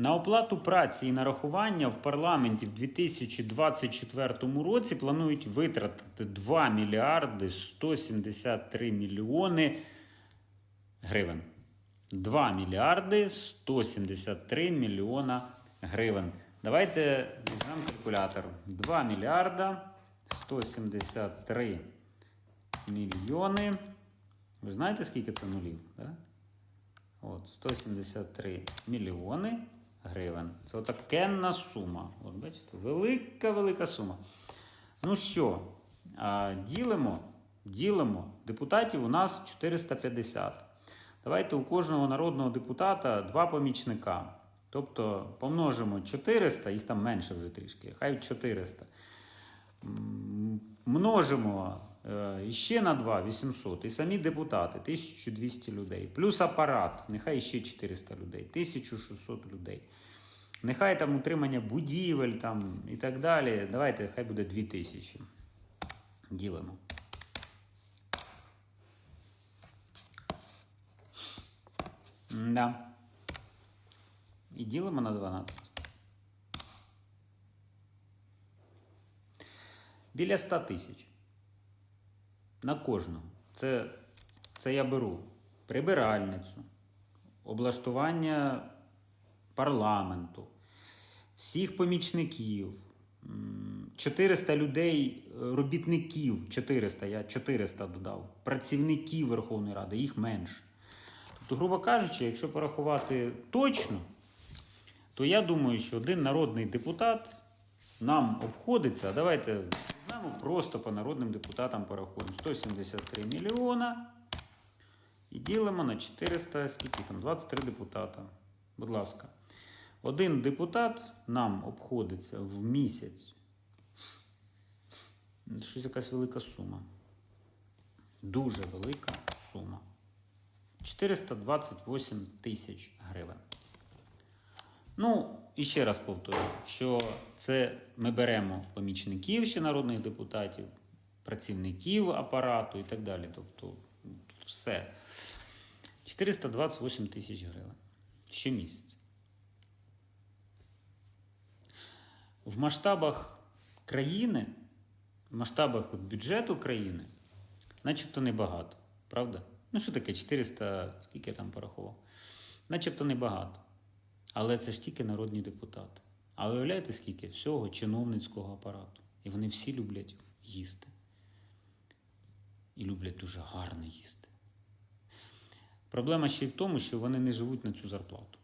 На оплату праці і нарахування в парламенті в 2024 році планують витратити 2 мільярди 173 мільйони гривень. 2 мільярди 173 мільйона гривень. Давайте візьмемо калькулятор. 2 мільярда 173 мільйони. Ви знаєте, скільки це нулів? Да? От, 173 мільйони гривень. Це отакенна сума. От бачите, велика, велика сума. Ну що, ділимо, ділимо. Депутатів у нас 450. Давайте у кожного народного депутата два помічника. Тобто помножимо 400, їх там менше вже трішки, хай 400. Множимо е, ще на 2 800. І самі депутати 1200 людей. Плюс апарат, нехай ще 400 людей, 1600 людей. Нехай там утримання будівель там, і так далі. Давайте, хай буде 2000. Ділимо. Да. І ділимо на 12. Біля 100 тисяч. На кожного. Це, це я беру прибиральницю, облаштування парламенту, всіх помічників, 400 людей, е, робітників, 400, я 400 додав, працівників Верховної Ради, їх менше. Тобто, грубо кажучи, якщо порахувати точно, то я думаю, що один народний депутат нам обходиться. Давайте візьмемо просто по народним депутатам порахуємо. 173 мільйона. І ділимо на 400, скільки там? 23 депутата. Будь ласка. Один депутат нам обходиться в місяць. Щось якась велика сума. Дуже велика сума. 428 тисяч гривень. Ну, і ще раз повторю, що це ми беремо помічників ще народних депутатів, працівників апарату і так далі. Тобто, все. 428 тисяч гривень щомісяця. В масштабах країни, в масштабах бюджету країни, начебто небагато. Правда? Ну, що таке 400, скільки я там порахував? Начебто небагато. Але це ж тільки народні депутати. А уявляєте, скільки всього чиновницького апарату. І вони всі люблять їсти. І люблять дуже гарно їсти. Проблема ще й в тому, що вони не живуть на цю зарплату.